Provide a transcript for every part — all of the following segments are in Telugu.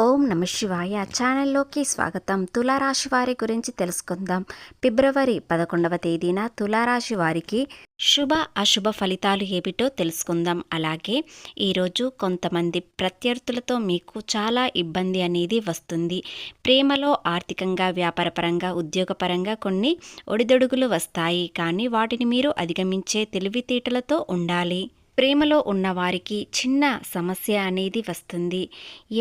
ఓం నమ శివాయ ఛానల్లోకి స్వాగతం. తులారాశి వారి గురించి తెలుసుకుందాం. ఫిబ్రవరి పదకొండవ తేదీన తులారాశి వారికి శుభ అశుభ ఫలితాలు ఏమిటో తెలుసుకుందాం. అలాగే ఈరోజు కొంతమంది ప్రత్యర్థులతో మీకు చాలా ఇబ్బంది అనేది వస్తుంది. ప్రేమలో ఆర్థికంగా వ్యాపారపరంగా ఉద్యోగపరంగా కొన్ని ఒడిదొడుగులు వస్తాయి. కానీ వాటిని మీరు అధిగమించే తెలివితేటలతో ఉండాలి. ప్రేమలో ఉన్నవారికి చిన్న సమస్య అనేది వస్తుంది.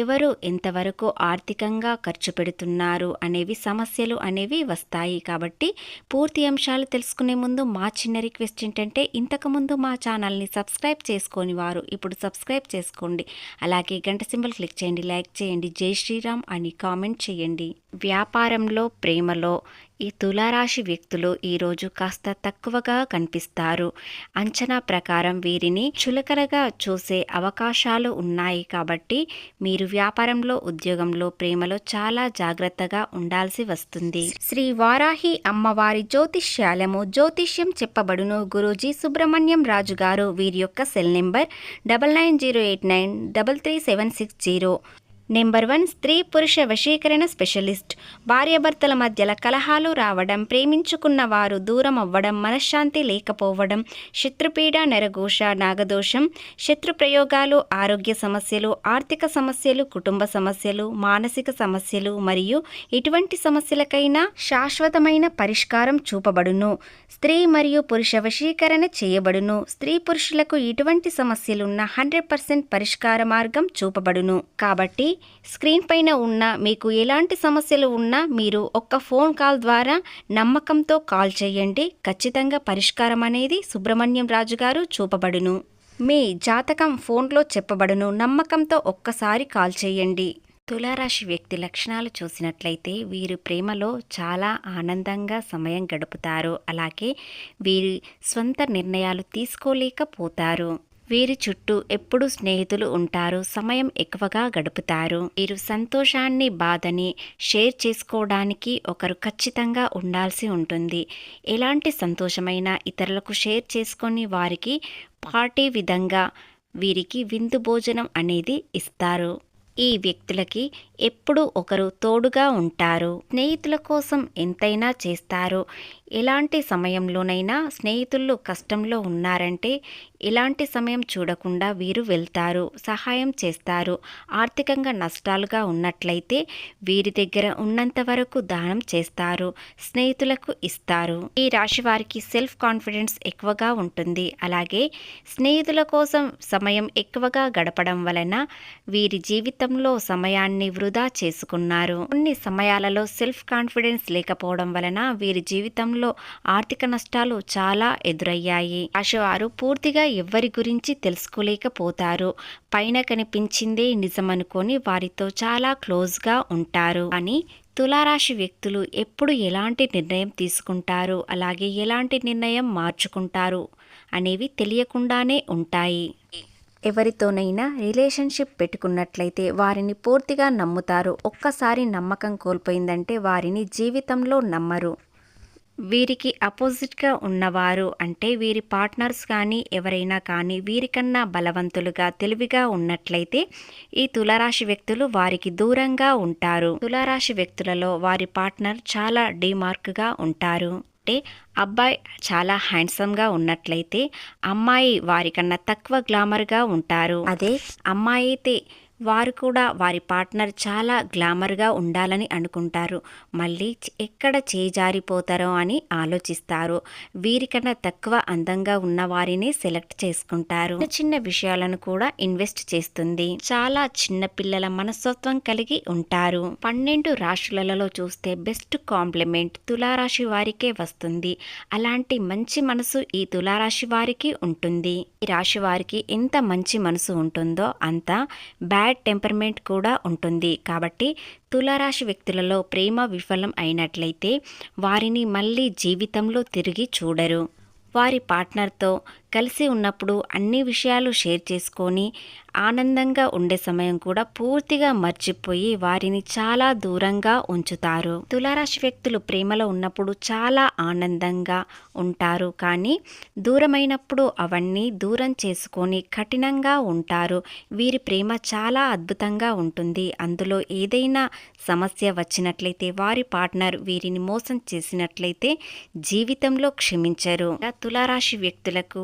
ఎవరు ఎంతవరకు ఆర్థికంగా ఖర్చు పెడుతున్నారు అనేవి సమస్యలు అనేవి వస్తాయి. కాబట్టి పూర్తి అంశాలు తెలుసుకునే ముందు మా చిన్న రిక్వెస్ట్ ఏంటంటే ఇంతకుముందు మా ఛానల్ని సబ్స్క్రైబ్ చేసుకొని వారు ఇప్పుడు సబ్స్క్రైబ్ చేసుకోండి. అలాగే గంట సింబల్ క్లిక్ చేయండి లైక్ చేయండి జై శ్రీరామ్ అని కామెంట్ చేయండి. వ్యాపారంలో ప్రేమలో ఈ తులారాశి వ్యక్తులు ఈరోజు కాస్త తక్కువగా కనిపిస్తారు. అంచనా ప్రకారం వీరిని చులకరగా చూసే అవకాశాలు ఉన్నాయి కాబట్టి మీరు వ్యాపారంలో ఉద్యోగంలో ప్రేమలో చాలా జాగ్రత్తగా ఉండాల్సి వస్తుంది. శ్రీ వారాహి అమ్మవారి జ్యోతిష్యాలము జ్యోతిష్యం చెప్పబడును. గురూజీ సుబ్రహ్మణ్యం రాజు గారు వీరి యొక్క cell number double nine zero eight nine double three seven six zero. Number one స్త్రీ పురుష వశీకరణ స్పెషలిస్ట్. భార్యాభర్తల మధ్యల కలహాలు రావడం ప్రేమించుకున్న వారు దూరం అవ్వడం మనశ్శాంతి లేకపోవడం శత్రుపీడ నరఘోష నాగదోషం శత్రు ప్రయోగాలు ఆరోగ్య సమస్యలు ఆర్థిక సమస్యలు కుటుంబ సమస్యలు మానసిక సమస్యలు మరియు ఇటువంటి సమస్యలకైనా శాశ్వతమైన పరిష్కారం చూపబడును. స్త్రీ మరియు పురుష వశీకరణ చేయబడును. స్త్రీ పురుషులకు ఇటువంటి సమస్యలున్న హండ్రెడ్ పర్సెంట్ పరిష్కార మార్గం చూపబడును. కాబట్టి స్క్రీన్ పైన ఉన్న మీకు ఎలాంటి సమస్యలు ఉన్నా మీరు ఒక్క ఫోన్ కాల్ ద్వారా నమ్మకంతో కాల్ చేయండి. ఖచ్చితంగా పరిష్కారం అనేది సుబ్రహ్మణ్యం రాజు గారు చూపబడును. మీ జాతకం ఫోన్లో చెప్పబడును. నమ్మకంతో ఒక్కసారి కాల్ చేయండి. తులారాశి వ్యక్తి లక్షణాలు చూసినట్లయితే వీరు ప్రేమలో చాలా ఆనందంగా సమయం గడుపుతారు. అలాగే వీరి స్వంత నిర్ణయాలు తీసుకోలేకపోతారు. వీరి చుట్టూ ఎప్పుడు స్నేహితులు ఉంటారు సమయం ఎక్కువగా గడుపుతారు. వీరు సంతోషాన్ని బాధని షేర్ చేసుకోవడానికి ఒకరు ఖచ్చితంగా ఉండాల్సి ఉంటుంది. ఎలాంటి సంతోషమైనా ఇతరులకు షేర్ చేసుకొని వారికి పార్టీ విధంగా వీరికి విందు భోజనం అనేది ఇస్తారు. ఈ వ్యక్తులకి ఎప్పుడూ ఒకరు తోడుగా ఉంటారు. స్నేహితుల కోసం ఎంతైనా చేస్తారు. ఎలాంటి సమయంలోనైనా స్నేహితులు కష్టంలో ఉన్నారంటే ఎలాంటి సమయం చూడకుండా వీరు వెళ్తారు సహాయం చేస్తారు. ఆర్థికంగా నష్టాలుగా ఉన్నట్లయితే వీరి దగ్గర ఉన్నంత వరకు దానం చేస్తారు స్నేహితులకు ఇస్తారు. ఈ రాశి వారికి సెల్ఫ్ కాన్ఫిడెన్స్ ఎక్కువగా ఉంటుంది. అలాగే స్నేహితుల కోసం సమయం ఎక్కువగా గడపడం వలన వీరి జీవితంలో సమయాన్ని వృధా చేసుకున్నారు. కొన్ని సమయాలలో సెల్ఫ్ కాన్ఫిడెన్స్ లేకపోవడం వలన వీరి జీవితంలో ఆర్థిక నష్టాలు చాలా ఎదురయ్యాయి. రాశివారు పూర్తిగా ఎవ్వరి గురించి తెలుసుకోలేకపోతారు. పైన కనిపించిందే నిజమనుకొని వారితో చాలా క్లోజ్గా ఉంటారు. అని తులారాశి వ్యక్తులు ఎప్పుడు ఎలాంటి నిర్ణయం తీసుకుంటారు? అలాగే ఎలాంటి నిర్ణయం మార్చుకుంటారు? అనేవి తెలియకుండానే ఉంటాయి. ఎవరితోనైనా రిలేషన్షిప్ పెట్టుకున్నట్లయితే వారిని పూర్తిగా నమ్ముతారు. ఒక్కసారి నమ్మకం కోల్పోయిందంటే వారిని జీవితంలో నమ్మరు. వీరికి అపోజిట్గా ఉన్నవారు అంటే వీరి పార్ట్నర్స్ కానీ ఎవరైనా కానీ వీరికన్నా బలవంతులుగా తెలివిగా ఉన్నట్లయితే ఈ తులారాశి వ్యక్తులు వారికి దూరంగా ఉంటారు. తులారాశి వ్యక్తులలో వారి పార్ట్నర్ చాలా డిమార్క్గా ఉంటారు. అంటే అబ్బాయి చాలా హ్యాండ్సమ్గా ఉన్నట్లయితే అమ్మాయి వారికన్నా తక్కువ గ్లామర్గా ఉంటారు. అదే. అమ్మాయి అయితే వారు కూడా వారి పార్ట్నర్ చాలా గ్లామర్గా ఉండాలని అనుకుంటారు. మళ్ళీ ఎక్కడ చేజారిపోతారో అని ఆలోచిస్తారు. వీరికన్నా తక్కువ అందంగా ఉన్న వారిని సెలెక్ట్ చేసుకుంటారు. చిన్న చిన్న విషయాలను కూడా ఇన్వెస్ట్ చేస్తుంది. చాలా చిన్న పిల్లల మనస్తత్వం కలిగి ఉంటారు. పన్నెండు రాశులలో చూస్తే బెస్ట్ కాంప్లిమెంట్ తులారాశి వారికే వస్తుంది. అలాంటి మంచి మనసు ఈ తులారాశి వారికి ఉంటుంది. ఈ రాశి వారికి ఎంత మంచి మనసు ఉంటుందో అంత బ్యాడ్ టెంపర్మెంట్ కూడా ఉంటుంది. కాబట్టి తులారాశి వ్యక్తులలో ప్రేమ విఫలం అయినట్లయితే వారిని మళ్ళీ జీవితంలో తిరిగి చూడరు. వారి పార్ట్నర్తో కలిసి ఉన్నప్పుడు అన్ని విషయాలు షేర్ చేసుకొని ఆనందంగా ఉండే సమయం కూడా పూర్తిగా మర్చిపోయి వారిని చాలా దూరంగా ఉంచుతారు. తులారాశి వ్యక్తులు ప్రేమలో ఉన్నప్పుడు చాలా ఆనందంగా ఉంటారు. కానీ దూరమైనప్పుడు అవన్నీ దూరం చేసుకొని కఠినంగా ఉంటారు. వీరి ప్రేమ చాలా అద్భుతంగా ఉంటుంది. అందులో ఏదైనా సమస్య వచ్చినట్లయితే వారి పార్ట్నర్ వీరిని మోసం చేసినట్లయితే జీవితంలో క్షమించరు. తులారాశి వ్యక్తులకు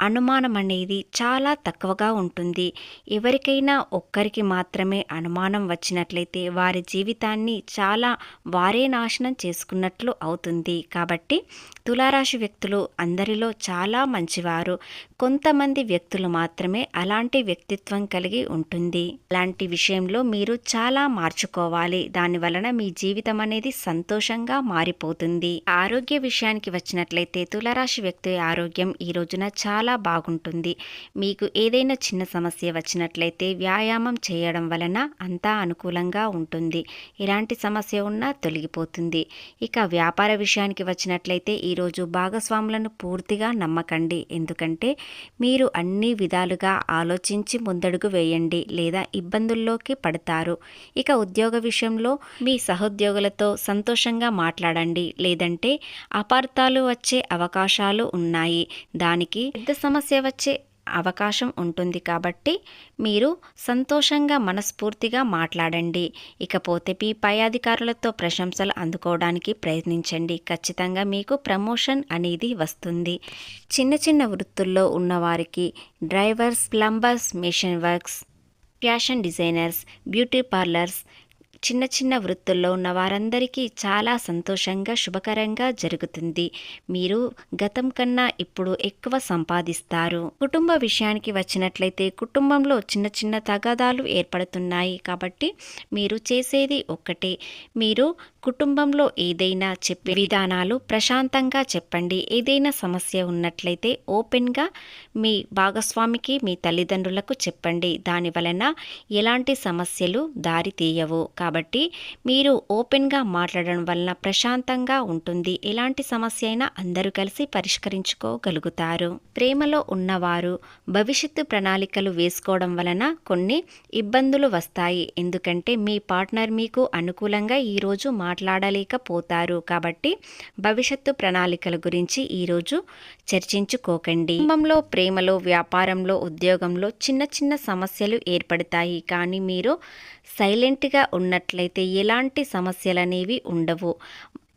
అనుమానం అనేది చాలా తక్కువగా ఉంటుంది. ఎవరికైనా ఒక్కరికి మాత్రమే అనుమానం వచ్చినట్లయితే వారి జీవితాన్ని చాలా వారే నాశనం చేసుకున్నట్లు అవుతుంది. కాబట్టి తులారాశి వ్యక్తులు అందరిలో చాలా మంచివారు. కొంతమంది వ్యక్తులు మాత్రమే అలాంటి వ్యక్తిత్వం కలిగి ఉంటుంది. అలాంటి విషయంలో మీరు చాలా మార్చుకోవాలి. దాని వలన మీ జీవితం అనేది సంతోషంగా మారిపోతుంది. ఆరోగ్య విషయానికి వచ్చినట్లయితే తులారాశి వ్యక్తి ఆరోగ్యం ఈ రోజున చాలా బాగుంటుంది. మీకు ఏదైనా చిన్న సమస్య వచ్చినట్లయితే వ్యాయామం చేయడం వలన అంతా అనుకూలంగా ఉంటుంది. ఎలాంటి సమస్య ఉన్నా తొలగిపోతుంది. ఇక వ్యాపార విషయానికి వచ్చినట్లయితే ఈరోజు భాగస్వాములను పూర్తిగా నమ్మకండి. ఎందుకంటే మీరు అన్ని విధాలుగా ఆలోచించి ముందడుగు వేయండి లేదా ఇబ్బందుల్లోకి పడతారు. ఇక ఉద్యోగ విషయంలో మీ సహోద్యోగులతో సంతోషంగా మాట్లాడండి. లేదంటే అపార్థాలు వచ్చే అవకాశాలు ఉన్నాయి. దానికి పెద్ద సమస్య వచ్చే అవకాశం ఉంటుంది కాబట్టి మీరు సంతోషంగా మనస్ఫూర్తిగా మాట్లాడండి. ఇకపోతే మీ పై అధికారులతో ప్రశంసలు అందుకోవడానికి ప్రయత్నించండి. ఖచ్చితంగా మీకు ప్రమోషన్ అనేది వస్తుంది. చిన్న చిన్న వృత్తుల్లో ఉన్నవారికి drivers plumbers machine works fashion designers beauty parlours చిన్న చిన్న వృత్తుల్లో ఉన్న వారందరికీ చాలా సంతోషంగా శుభకరంగా జరుగుతుంది. మీరు గతం కన్నా ఇప్పుడు ఎక్కువ సంపాదిస్తారు. కుటుంబ విషయానికి వచ్చినట్లయితే కుటుంబంలో చిన్న చిన్న తగాదాలు ఏర్పడుతున్నాయి కాబట్టి మీరు చేసేది ఒక్కటే. మీరు కుటుంబంలో ఏదైనా చెప్పే విధానాలు ప్రశాంతంగా చెప్పండి. ఏదైనా సమస్య ఉన్నట్లయితే ఓపెన్గా మీ భాగస్వామికి మీ తల్లిదండ్రులకు చెప్పండి. దాని వలన ఎలాంటి సమస్యలు దారి తీయవు. కాబట్టి మీరు ఓపెన్గా మాట్లాడడం వలన ప్రశాంతంగా ఉంటుంది. ఎలాంటి సమస్య అయినా అందరూ కలిసి పరిష్కరించుకోగలుగుతారు. ప్రేమలో ఉన్నవారు భవిష్యత్తు ప్రణాళికలు వేసుకోవడం వలన కొన్ని ఇబ్బందులు వస్తాయి. ఎందుకంటే మీ పార్ట్నర్ మీకు అనుకూలంగా ఈరోజు మాట్లాడలేకపోతారు. కాబట్టి భవిష్యత్తు ప్రణాళికల గురించి ఈరోజు చర్చించుకోకండి. కుటుంబంలో ప్రేమలో వ్యాపారంలో ఉద్యోగంలో చిన్న చిన్న సమస్యలు ఏర్పడతాయి. కానీ మీరు సైలెంట్గా ఉన్నట్లయితే ఎలాంటి సమస్యలు అనేవి ఉండవు.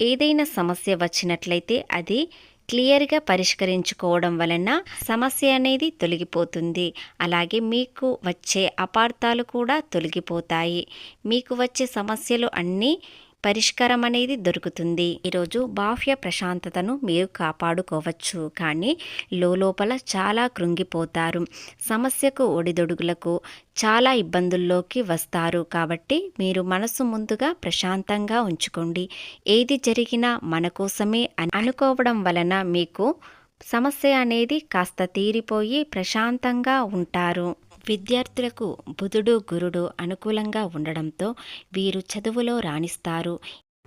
ఏదైనా సమస్య వచ్చినట్లయితే అది క్లియర్గా పరిష్కరించుకోవడం వలన సమస్య అనేది తొలగిపోతుంది. అలాగే మీకు వచ్చే అపార్థాలు కూడా తొలగిపోతాయి. మీకు వచ్చే సమస్యలు అన్నీ పరిష్కారం అనేది దొరుకుతుంది. ఈరోజు బాహ్య ప్రశాంతతను మీరు కాపాడుకోవచ్చు. కానీ లోపల చాలా కృంగిపోతారు. సమస్యకు ఒడిదొడుగులకు చాలా ఇబ్బందుల్లోకి వస్తారు. కాబట్టి మీరు మనసు ముందుగా ప్రశాంతంగా ఉంచుకోండి. ఏది జరిగినా మన కోసమే అనుకోవడం వలన మీకు సమస్య అనేది కాస్త తీరిపోయి ప్రశాంతంగా ఉంటారు. విద్యార్థులకు బుధుడు గురుడు అనుకూలంగా ఉండడంతో వీరు చదువులో రాణిస్తారు.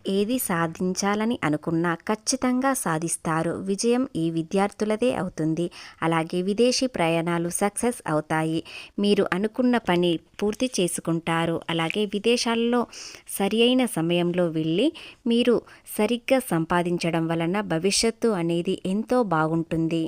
ఏది సాధించాలని అనుకున్నా ఖచ్చితంగా సాధిస్తారు. విజయం ఈ విద్యార్థులదే అవుతుంది. అలాగే విదేశీ ప్రయాణాలు సక్సెస్ అవుతాయి. మీరు అనుకున్న పని పూర్తి చేసుకుంటారు. అలాగే విదేశాల్లో సరి అయిన సమయంలో వెళ్ళి మీరు సరిగ్గా సంపాదించడం వలన భవిష్యత్తు అనేది ఎంతో బాగుంటుంది.